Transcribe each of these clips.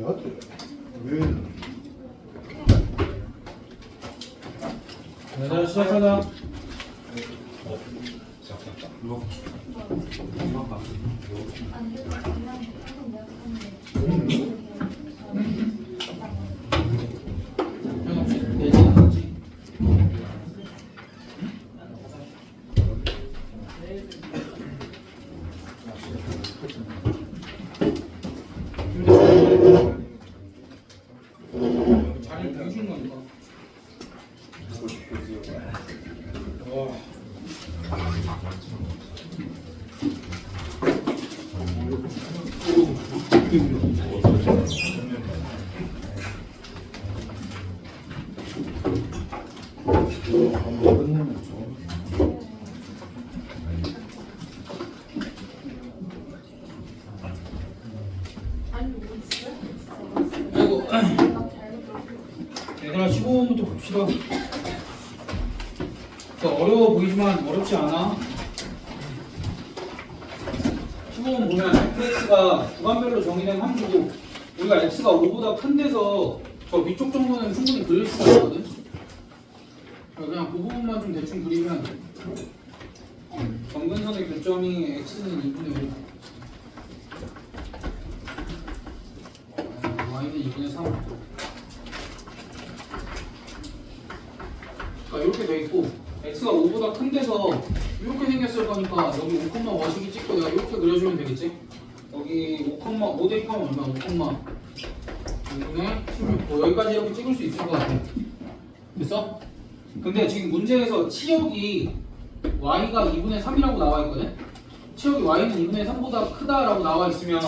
여덟. 왜? 자 시작하자 형없이 이거 x가 5보다 큰 데서 저 위쪽 정도는 충분히 그릴 수가 있거든 그냥 그 부분만 좀 대충 그리면 정근선의 교점이 x는 2분의 5 y는 2분의 3 아, 이렇게 돼 있고 x가 5보다 큰 데서 이렇게 생겼을 거니까 여기 5, 와식이 찍고 내가 이렇게 그려주면 되겠지? 여기 5, 5 대입하면 얼마? 5, 2분의 16 뭐 여기까지 이렇게 찍을 수 있을 것 같아 됐어? 근데 지금 문제에서 치역이 y가 2분의 3이라고 나와 있거든? 치역이 y는 2분의 3보다 크다라고 나와 있으면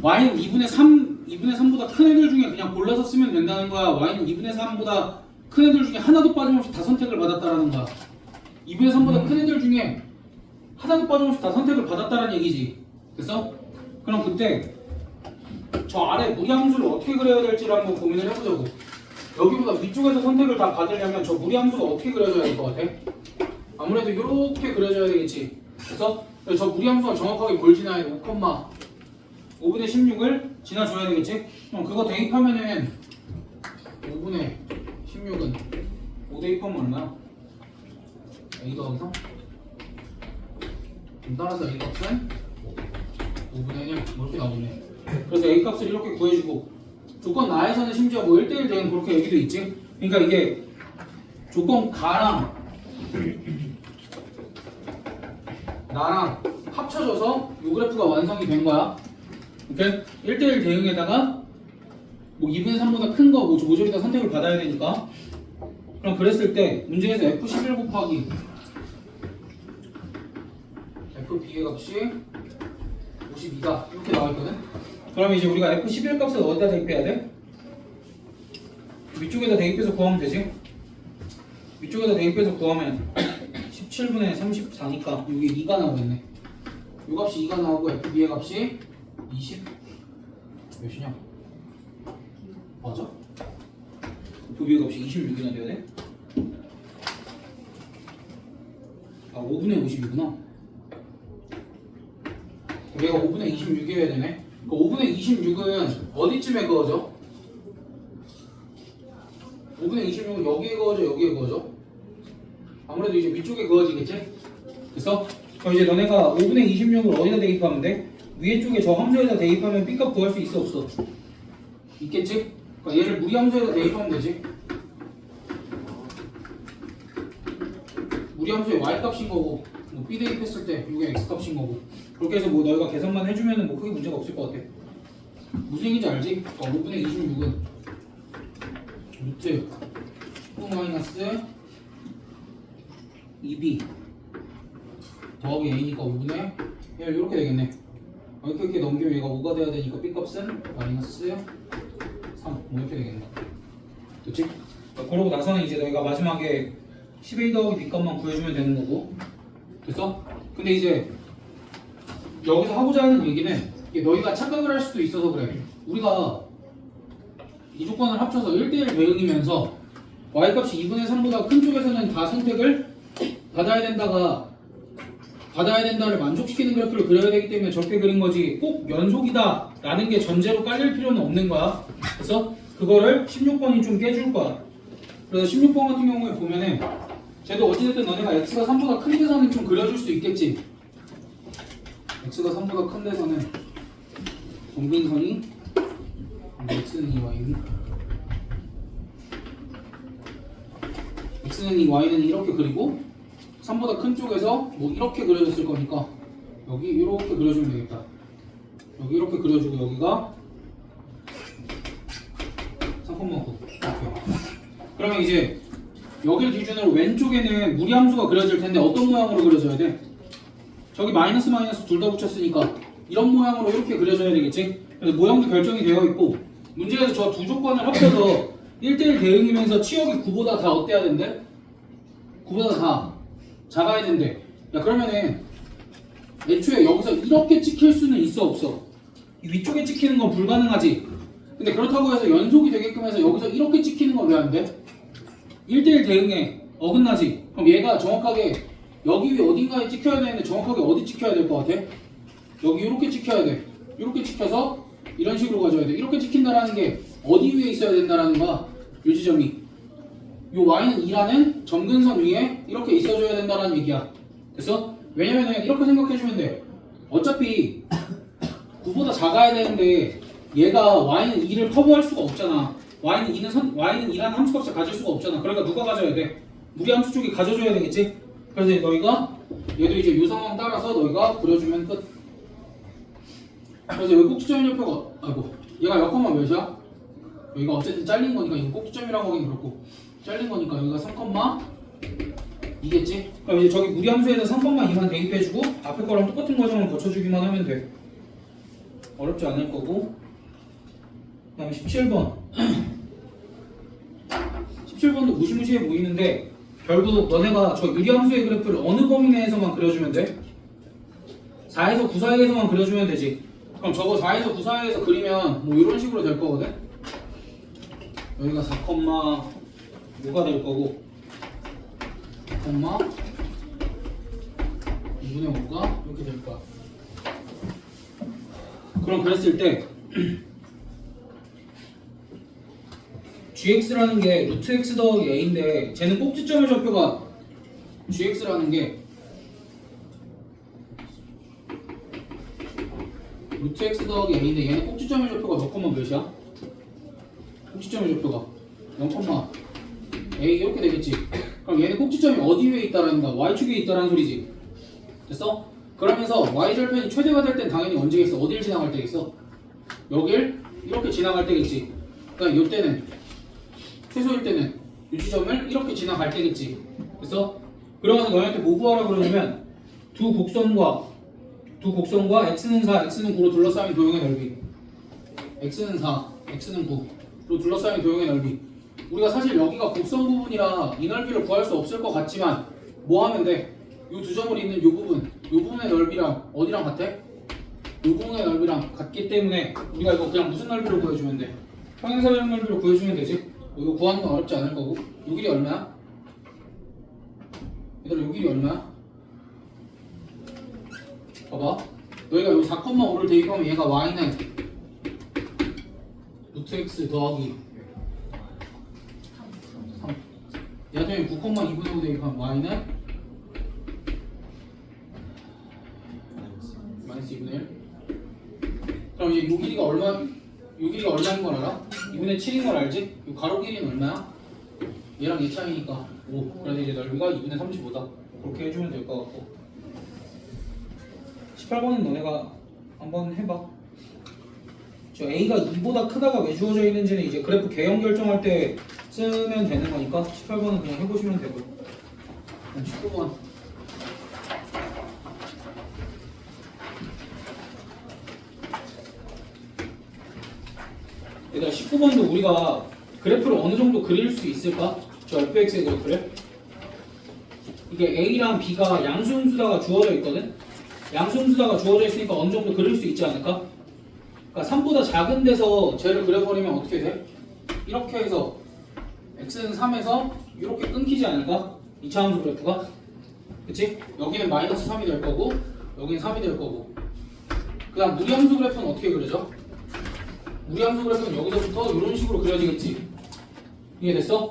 y는 2분의 3, 2분의 3보다 큰 애들 중에 그냥 골라서 쓰면 된다는 거야. y는 2분의 3보다 큰 애들 중에 하나도 빠짐없이 다 선택을 받았다라는 거야. 2분의 3보다 큰 애들 중에 하나도 빠짐없이 다 선택을 받았다라는 얘기지. 됐어? 그럼 그때 저 아래 무리함수를 어떻게 그려야 될지를 한번 고민을 해보자고. 여기보다 위쪽에서 선택을 다 받으려면 저 무리함수가 어떻게 그려져야 될 것 같아? 아무래도 이렇게 그려져야 되겠지. 그래서 저 무리함수가 정확하게 뭘 지나야 돼? 5, 5분의 16을 지나줘야 되겠지? 그럼 그거 대입하면은 5분의 16은 5 대입하면 얼마야? A 더하기 3? 그럼 따라서 A 값은 5분의 1 이렇게 나오네 그래서 A 값을 이렇게 구해주고 조건 나에서는 심지어 뭐 1대1 대응 그렇게 얘기도 있지? 그러니까 이게 조건 가랑 나랑 합쳐져서 이 그래프가 완성이 된 거야 오케이? 1대1 대응에다가 뭐 2분의 3보다 큰 거, 뭐 모조리 다 선택을 받아야 되니까 그럼 그랬을 때 문제에서 F11 곱하기 FB의 값이 52다 이렇게 나와 있거든 그러면 이제 우리가 F11 값을 어디다 대입해야 돼? 위쪽에다 대입해서 구하면 되지 위쪽에다 대입해서 구하면 17분의 34니까 여기 2가 나오겠네 이 값이 2가 나오고 FB의 값이 20 몇이냐? 맞아? FB의 값이 26이나 돼야 돼? 아 5분의 50이구나 얘가 5분의 26이어야 되네 그 5분의 26은 어디쯤에 그어져? 5분의 26은 여기에 그어져 여기에 그어져? 아무래도 이제 위쪽에 그어지겠지? 됐어? 그럼 이제 너네가 5분의 26을 어디다 대입하면 돼? 위에 쪽에 저 함수에다 대입하면 B값 구할 수 있어 없어? 있겠지? 그러니까 얘를 무리 함수에다 대입하면 되지 무리 함수의 Y값인 거고 뭐 B 대입했을 때 이게 X값인 거고 그렇게 해서 뭐 너희가 계산만 해주면 뭐 크게 문제가 없을 것 같아 무슨 얘기인지 알지? 어, 5분의 26은 루트 19 마이너스 2b 더하기 a니까 5분의 1 이렇게 되겠네 어, 이렇게 이렇게 넘기면 얘가 5가 돼야 되니까 b값은 마이너스 3뭐 이렇게 되겠네 됐지? 자, 그러고 나서는 이제 너희가 마지막에 10a 더하기 b값만 구해주면 되는 거고 됐어? 근데 이제 여기서 하고자 하는 얘기는 너희가 착각을 할 수도 있어서 그래. 우리가 이 조건을 합쳐서 1대1 대응이면서 y값이 2분의 3보다 큰 쪽에서는 다 선택을 받아야 된다가 받아야 된다를 만족시키는 그래프를 그려야 되기 때문에 적게 그린 거지 꼭 연속이다 라는 게 전제로 깔릴 필요는 없는 거야. 그래서 그거를 16번이 좀 깨줄 거야. 그래서 16번 같은 경우에 보면은 쟤도 어찌됐든 너네가 x가 3보다 큰 데서는 좀 그려줄 수 있겠지 x가 3보다 큰 데서는 정근선이 x는 2y는 x는 2 y는 이렇게 그리고 3보다 큰 쪽에서 뭐 이렇게 그려졌을 거니까 여기 이렇게 그려주면 되겠다 여기 이렇게 그려주고 여기가 3,9 이렇게 그러면 이제 여기를 기준으로 왼쪽에는 무리함수가 그려질 텐데 어떤 모양으로 그려져야 돼? 저기 마이너스 마이너스 둘 다 붙였으니까 이런 모양으로 이렇게 그려져야 되겠지? 그래서 모양도 결정이 되어 있고 문제에서 저 두 조건을 합쳐서 1대1 대응이면서 치역이 9보다 다 어때야 된대? 9보다 다 작아야 된대 야 그러면은 애초에 여기서 이렇게 찍힐 수는 있어 없어? 이 위쪽에 찍히는 건 불가능하지 근데 그렇다고 해서 연속이 되게끔 해서 여기서 이렇게 찍히는 건 왜 안 돼? 1대1 대응에 어긋나지 그럼 얘가 정확하게 여기 위에 어딘가에 찍혀야 되는데 정확하게 어디 찍혀야 될 것 같아? 여기 이렇게 찍혀야 돼. 이렇게 찍혀서 이런 식으로 가져야 돼. 이렇게 찍힌다라는 게 어디 위에 있어야 된다라는 거야 요 지점이? 요 y는 2라는 점근선 위에 이렇게 있어줘야 된다라는 얘기야. 그래서 왜냐면은 이렇게 생각해주면 돼. 어차피 9보다 작아야 되는데 얘가 y는 2를 커버할 수가 없잖아. y는 2는 선, y는 2라는 함수값을 가질 수가 없잖아. 그러니까 누가 가져야 돼? 무리함수 쪽이 가져줘야 되겠지? 그래서 너희가 얘도 이제 요 상황 따라서 너희가 그려주면 끝 그래서 여기 꼭지점 옆에가 아이고 얘가 역함만 몇이야? 여기가 어쨌든 잘린 거니까 이거 꼭지점이라고 하긴 그렇고 잘린 거니까 여기가 3컴마 2겠지? 그럼 이제 저기 무리함수에다 3컴마 2만 대입해주고 앞에 거랑 똑같은 과정을 거쳐주기만 하면 돼 어렵지 않을 거고 그 다음에 17번 17번도 무시무시해 보이는데 결국 너네가 저 유리함수의 그래프를 어느 범위 내에서만 그려주면 돼? 4에서 9 사이에서만 그려주면 되지 그럼 저거 4에서 9 사이에서 그리면 뭐 이런 식으로 될 거거든? 여기가 4, 뭐가 될 거고 4, 2분의 5가 이렇게 될 거야 그럼 그랬을 때 gx라는 게 루트 x 더하기 a인데 쟤는 꼭지점의 좌표가 gx라는 게 루트 x 더하기 a인데 얘는 꼭지점의 좌표가 몇 콤마 몇이야? 꼭지점의 좌표가 0 콤마 a 이렇게 되겠지 그럼 얘는 꼭지점이 어디 위에 있다라는 거야? y축에 있다라는 소리지 됐어? 그러면서 y절편이 최대가 될 땐 당연히 언제겠어? 어딜 지나갈 때겠어? 여길 이렇게 지나갈 때겠지 그러니까 이때는 최소일 때는 이 지점을 이렇게 지나갈 때겠지. 그래서 그러면서 너희한테 뭐 구하라 그러냐면 두 곡선과 두 곡선과 x는 4, x는 9로 둘러싸인 도형의 넓이. x는 4, x는 9로 둘러싸인 도형의 넓이. 우리가 사실 여기가 곡선 부분이라 이 넓이를 구할 수 없을 것 같지만 뭐 하면 돼? 이 두 점을 잇는 이 부분, 이 부분의 넓이랑 어디랑 같아? 이 부분의 넓이랑 같기 때문에 우리가 이거 그냥 무슨 넓이로 구해주면 돼? 평행사변 넓이로 구해주면 되지? 이거 구하는 건 어렵지 않을 거고 요 길이 얼마야? 얘들아 요 길이 얼마야? 봐봐 너희가 요 4,5를 대입하면 얘가 y는 루트 x 더하기 3 얘한테 9,2분의 5 대입하면 y는 마이너스 2분의 1 그럼 이제 요 길이가 얼마 요 길이가 얼마인 걸 알아? 2분의 7인 걸 알지? 요 가로 길이는 얼마야? 얘랑 얘 차이니까 5 그래서 이제 넓이가 2분의 35다. 그렇게 해주면 될 것 같고. 18번은 너네가 한번 해봐. 저 A가 2보다 크다가 왜 주어져 있는지는 이제 그래프 개형 결정할 때 쓰면 되는 거니까 18번은 그냥 해보시면 되고. 19번 얘들아 19번도 우리가 그래프를 어느 정도 그릴 수 있을까? 저 fx의 그래프를 이게 a랑 b가 양수음수다가 주어져 있거든? 양수음수다가 주어져 있으니까 어느 정도 그릴 수 있지 않을까? 그러니까 3보다 작은 데서 쟤를 그려버리면 어떻게 돼? 이렇게 해서 x는 3에서 이렇게 끊기지 않을까? 2차 함수 그래프가 그치? 여기는 마이너스 3이 될 거고 여기는 3이 될 거고 그 다음 무리함수 그래프는 어떻게 그려져? 무리함수 그래프는 여기서부터 이런 식으로 그려지겠지 이해됐어?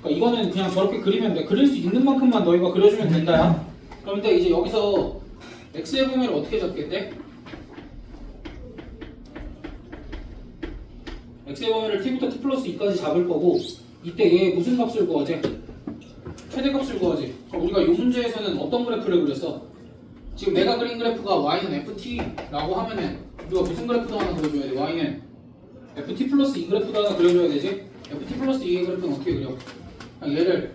그러니까 이거는 그냥 저렇게 그리면 돼 그릴 수 있는 만큼만 너희가 그려주면 된다야 그런데 이제 여기서 x의 범위를 어떻게 잡겠대? x의 범위를 t부터 t 플러스 2까지 잡을 거고 이때 얘 무슨 값을 구하지? 최대값을 구하지 그럼 우리가 이 문제에서는 어떤 그래프를 그렸어? 지금 내가 그린 그래프가 y는 ft라고 하면은 우리가 무슨 그래프도 하나 그려줘야 돼? y는 ft 플러스 2 그래프도 하나 그려줘야 되지? ft 플러스 2의 그래프는 어떻게 그려? 얘를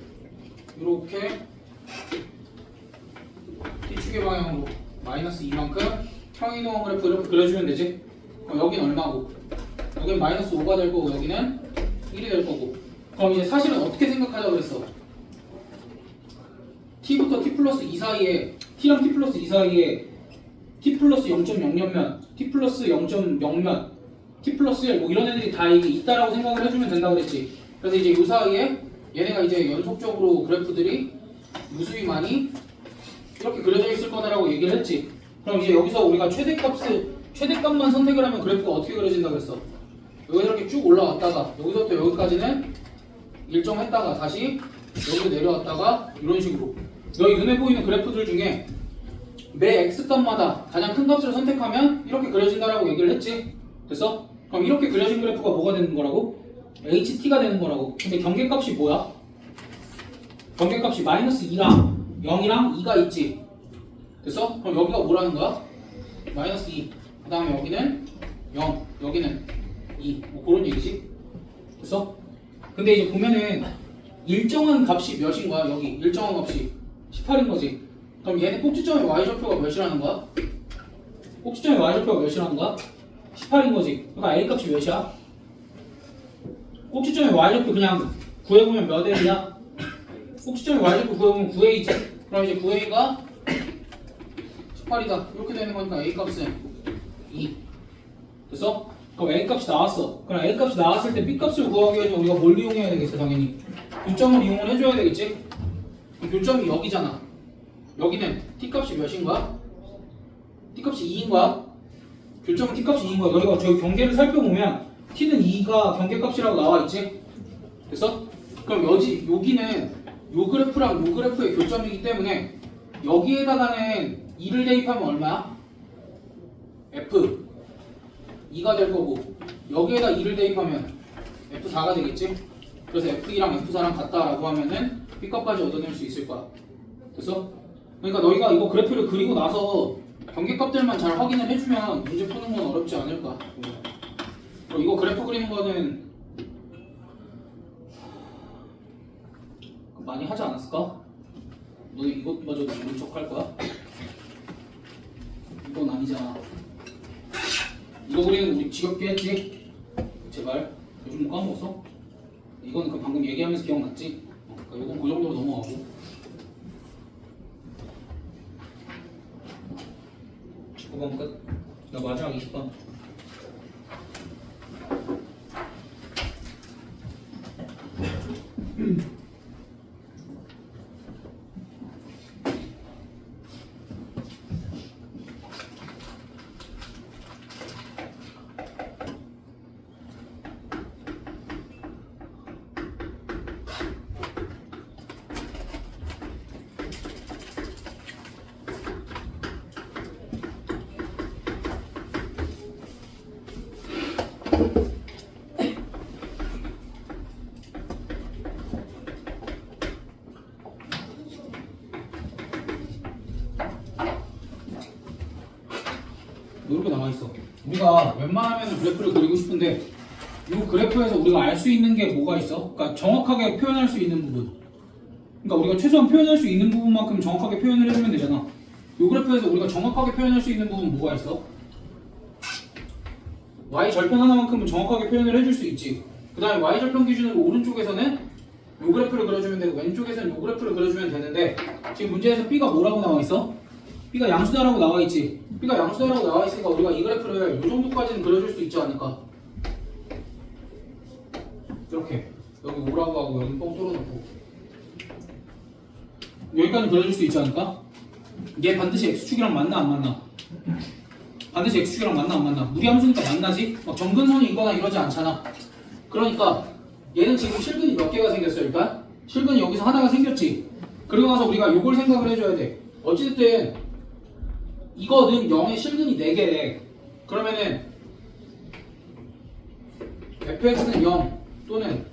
이렇게 t축의 방향으로 마이너스 2만큼 평이동원 그래프 이렇게 그려주면 되지? 그럼 여긴 얼마고? 여긴 마이너스 5가 될 거고 여기는 1이 될 거고. 그럼 이제 사실은 어떻게 생각하자고 그랬어 t부터 t 플러스 2 사이에 t랑 t 플러스 2 사이에 t 플러스 0.0면 t 플러스 0.0면 t 플러스 1뭐 이런 애들이 다 이게 있다라고 생각을 해주면 된다고 그랬지. 그래서 이제 이 사이에 얘네가 이제 연속적으로 그래프들이 무수히 많이 이렇게 그려져 있을 거다라고 얘기를 했지. 그럼 이제 여기서 우리가 최대값을 최대값만 선택을 하면 그래프가 어떻게 그려진다 그랬어? 여기서 이렇게 쭉 올라왔다가 여기서부터 여기까지는 일정했다가 다시 여기로 내려왔다가 이런 식으로 너희 눈에 보이는 그래프들 중에 매 x값마다 가장 큰 값을 선택하면 이렇게 그려진다라고 얘기를 했지 됐어? 그럼 이렇게 그려진 그래프가 뭐가 되는 거라고? ht가 되는 거라고 근데 경계값이 뭐야? 경계값이 마이너스 2랑 0이랑 2가 있지 됐어? 그럼 여기가 뭐라는 거야? 마이너스 2. 그 다음에 여기는 0. 여기는 2. 뭐 그런 얘기지? 됐어? 근데 이제 보면은 일정한 값이 몇인 거야? 여기 일정한 값이 18인 거지. 그럼 얘는 꼭지점의 y좌표가 몇이라는 거야? 꼭지점의 y좌표가 몇이라는 거야? 18인 거지. 그러니까 a 값이 몇이야? 꼭지점의 y좌표 그냥 구해보면 몇 a야? 꼭지점의 y좌표 구해보면 9a지. 그럼 이제 9a가 18이다. 이렇게 되는 거니까 A 값은 2. 됐어? 그럼 A 값이 나왔어. 그럼 A 값이 나왔을 때 B 값을 구하기 위해서 우리가 뭘 이용해야 되겠어, 당연히? 교점을 이용을 해줘야 되겠지? 교점이 여기잖아. 여기는 T 값이 몇인 거야? T 값이 2인 거야? 교점은 T 값이 2인 거야. 너희가 저기 경계를 살펴보면 T는 2가 경계값이라고 나와 있지? 됐어? 그럼 여지, 여기는 요 그래프랑 요 그래프의 교점이기 때문에 여기에다가는 2를 대입하면 얼마야? F 2가 될 거고 여기에다 2를 대입하면 F4가 되겠지? 그래서 F2랑 F4랑 같다라고 하면은 B값까지 얻어낼 수 있을 거야 됐어? 그러니까 너희가 이거 그래프를 그리고 나서 경계값들만 잘 확인을 해주면 문제 푸는 건 어렵지 않을 거야 이거 그래프 그리는 거는 많이 하지 않았을까? 너네 이것마저도 모른 척할 거야? 이건 아니잖아. 이거 그리는 우리 지겹게 했지? 제발. 요즘 뭐 까먹었어? 이거는 그 방금 얘기하면서 기억났지? 어, 그러니까 이건 그 정도로 넘어가고. 19번 끝. 나 마지막 20번. 이렇게 나와 있어. 우리가 웬만하면 그래프를 그리고 싶은데 이 그래프에서 우리가 알 수 있는 게 뭐가 있어? 그러니까 정확하게 표현할 수 있는 부분. 그러니까 우리가 최소한 표현할 수 있는 부분만큼 정확하게 표현을 해주면 되잖아. 이 그래프에서 우리가 정확하게 표현할 수 있는 부분 뭐가 있어? y 절편 하나만큼은 정확하게 표현을 해줄 수 있지. 그 다음에 y 절편 기준으로 오른쪽에서는 이 그래프를 그려주면 되고 왼쪽에서는 이 그래프를 그려주면 되는데 지금 문제에서 b가 뭐라고 나와 있어? B가 양수다라고 나와 있지. b가 양수다라고 나와 있으니까 우리가 이 그래프를 이 정도까지는 그려줄 수 있지 않을까? 이렇게 여기 5라고 하고 여기 뻥 뚫어놓고 여기까지 그려줄 수 있지 않을까? 얘 반드시 x축이랑 맞나 안 맞나? 반드시 x축이랑 맞나 안 맞나? 무리함수니까 만나지? 막 정근선이 있거나 이러지 않잖아. 그러니까 얘는 지금 실근이 몇 개가 생겼어요, 일단? 실근이 여기서 하나가 생겼지. 그리고 나서 우리가 요걸 생각을 해줘야 돼. 어쨌든 이거는 0의 실근이 4개래. 그러면은 fx는 0 또는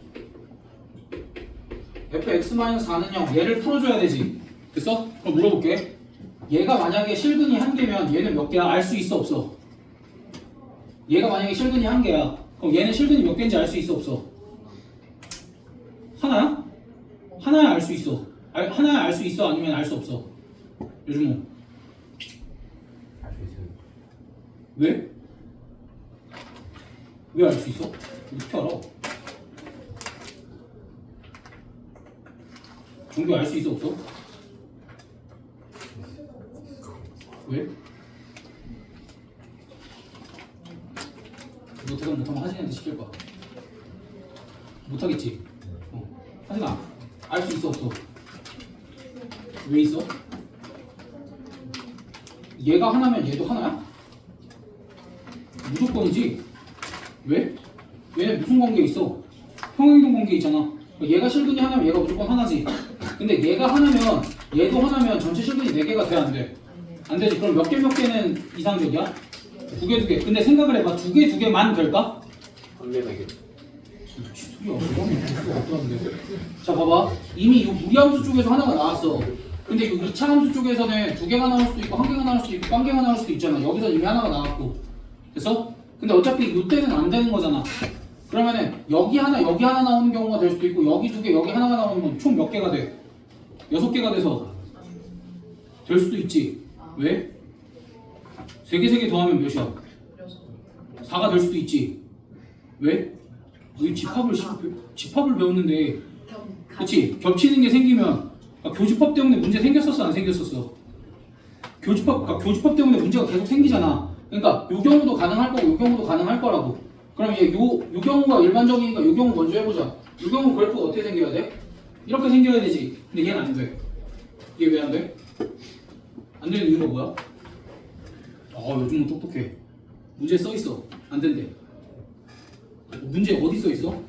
fx-4는 0 얘를 풀어줘야 되지. 됐어? 그럼 물어볼게. 얘가 만약에 실근이 한 개면 얘는 몇 개야? 알 수 있어 없어? 얘가 만약에 실근이 한 개야. 그럼 얘는 실근이 몇 개인지 알 수 있어 없어? 하나야? 하나야 알 수 있어. 알, 하나야 알 수 있어 아니면 알 수 없어? 요즘 뭐 알수 있어요. 왜? 왜 알 수 있어? 어떻게 알아? 종교 알 수 있어 없어? 왜? 너 대답 못하면 하진이한테 시킬 거야. 못하겠지? 어. 하진아, 알 수 있어 없어? 왜 있어? 얘가 하나면 얘도 하나야? 무조건이지. 왜? 얘네 무슨 관계 있어? 평행이동 관계 있잖아. 얘가 실근이 하나면 얘가 무조건 하나지. 근데 얘가 하나면 얘도 하나면 전체 실근이 네 개가 돼 안 돼? 안 되지. 그럼 몇 개 몇 개는 이상적이야? 두 개 두 개. 근데 생각을 해봐. 두 개 두 개만 될까? 소리야. 될 수가 없다는데. 자 봐봐. 이미 이 무리함수 쪽에서 하나가 나왔어. 근데 이 2차 함수 쪽에서는 두 개가 나올 수도 있고 한 개가 나올 수도 있고 한 개가 나올 수도 있잖아. 여기서 이미 하나가 나왔고. 됐어? 근데 어차피 이때는 안 되는 거잖아. 그러면은 여기 하나 여기 하나 나오는 경우가 될 수도 있고 여기 두 개 여기 하나가 나오는 건 총 몇 개가 돼? 여섯 개가 돼서 될 수도 있지. 왜? 세 개 세 개 더하면 몇이야? 4가 될 수도 있지. 왜? 너희 집합을 시- 집합을 배웠는데 그치 겹치는 게 생기면 아, 교집합 때문에 문제 생겼었어 안 생겼었어? 교집합 그러니까 교집합 때문에 문제가 계속 생기잖아. 그러니까 요 경우도 가능할 거고 요 경우도 가능할 거라고. 그럼 이제 요, 요 경우가 일반적이니까 요 경우 먼저 해보자. 요 경우 그래프가 어떻게 생겨야 돼? 이렇게 생겨야 되지. 근데 얘는 안 돼. 얘왜안 돼? 안 되는 이유가 뭐야? 아 요즘은 똑똑해. 문제 써 있어. 안 된대. 문제 어디 써 있어?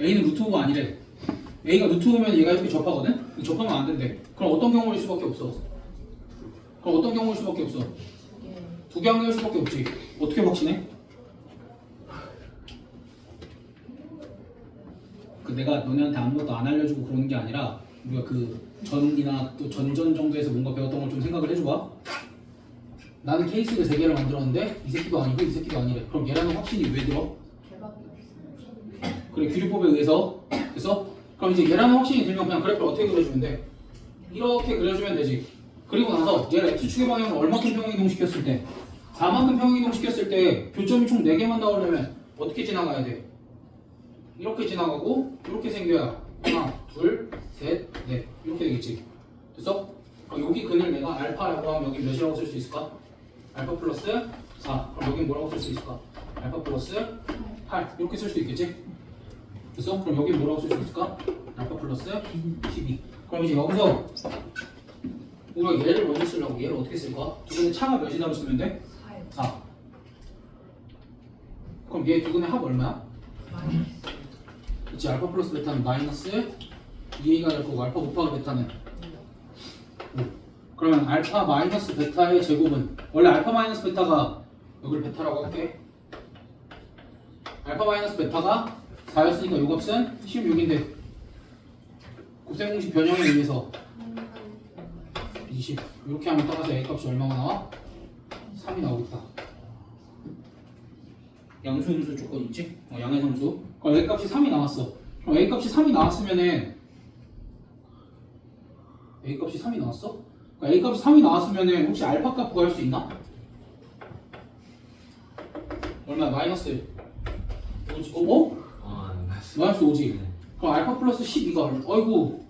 A는 루트 오가 아니래. A가 루트 오면 얘가 이렇게 접하거든? 접하면 안 된대. 그럼 어떤 경우일 수밖에 없어? 그럼 어떤 경우일 수밖에 없어? 한개일 수밖에 없지. 어떻게 확신해? 그 내가 너네한테 아무것도 안 알려주고 그러는 게 아니라 우리가 그 전이나 또 전전 정도에서 뭔가 배웠던 걸 좀 생각을 해줘봐. 나는 케이스를 세 개를 만들었는데 이 새끼도 아니고 이 새끼도 아니래. 그럼 얘라는 확신이 왜 들어? 그래 규류법에 의해서 그래서 그럼 이제 얘라는 확신이 들면 그냥 그래프를 어떻게 그려주면 돼? 이렇게 그려주면 되지. 그리고 나서 얘를 x축의 방향을 얼마큼 평행이동 시켰을 때 4만큼 평행이동 시켰을 때 교점이 총 4개만 나오려면 어떻게 지나가야 돼? 이렇게 지나가고 이렇게 생겨야 하나, 둘, 셋, 넷 이렇게 되겠지. 됐어? 그럼 여기 근을 내가 알파라고 하면 여기 몇이라고 쓸 수 있을까? 알파 플러스 4. 그럼 여기 뭐라고 쓸 수 있을까? 알파 플러스 8 이렇게 쓸 수 있겠지? 됐어? 그럼 여기 뭐라고 쓸 수 있을까? 알파 플러스 12. 그럼 이제 여기서 우리가 얘를 먼저 쓰려고 얘를 어떻게 쓸 거야? 두 분의 차가 몇이라고 쓰면 돼? 4. 그럼 얘두 분의 합 얼마야? 그치 알파 플러스 베타는 마이너스 2a가 될 거고 알파 곱하기 베타는 5. 그러면 알파 마이너스 베타의 제곱은 원래 알파 마이너스 베타가 여기를 베타라고 할게 알파 마이너스 베타가 4였으니까 요 값은 16인데 곱셈 공식 변형에 의해서 20 이렇게 하면 따라서 a 값이 얼마가 나와? 3이 나오겠다 양수 음수 조건 있지? 어, 양의 상수 그럼 a 값이 3이 나왔어 그럼 a 값이 3이 나왔으면은 a 값이 3이 나왔어? 그러니까 a 값이 3이 나왔으면은 혹시 알파 값 구할 수 있나? 얼마 마이너스 5지 어? 어? 아. 마이너스 5지 그럼 알파 플러스 12가 얼마? 어이구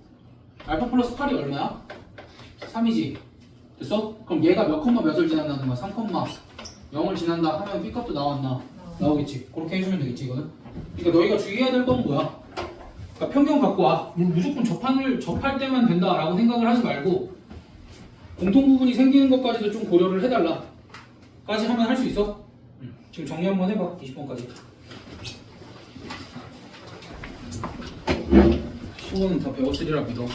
알파 플러스 8이 얼마야? 3이지 됐어? 그럼 얘가 몇 컴마 몇을 지난다는 거야? 3 컴마 0을 지난다 하면 B값도 나왔나? 나오겠지 그렇게 해주면 되겠지 이거는 그러니까 너희가 주의해야 될 건 뭐야? 그러니까 편견 갖고 와 무- 무조건 접한을 접할 때만 된다라고 생각을 하지 말고 공통 부분이 생기는 것까지도 좀 고려를 해달라 까지 하면 할 수 있어? 응. 지금 정리 한번 해봐 20번까지 15는 다 배웠으리라 믿어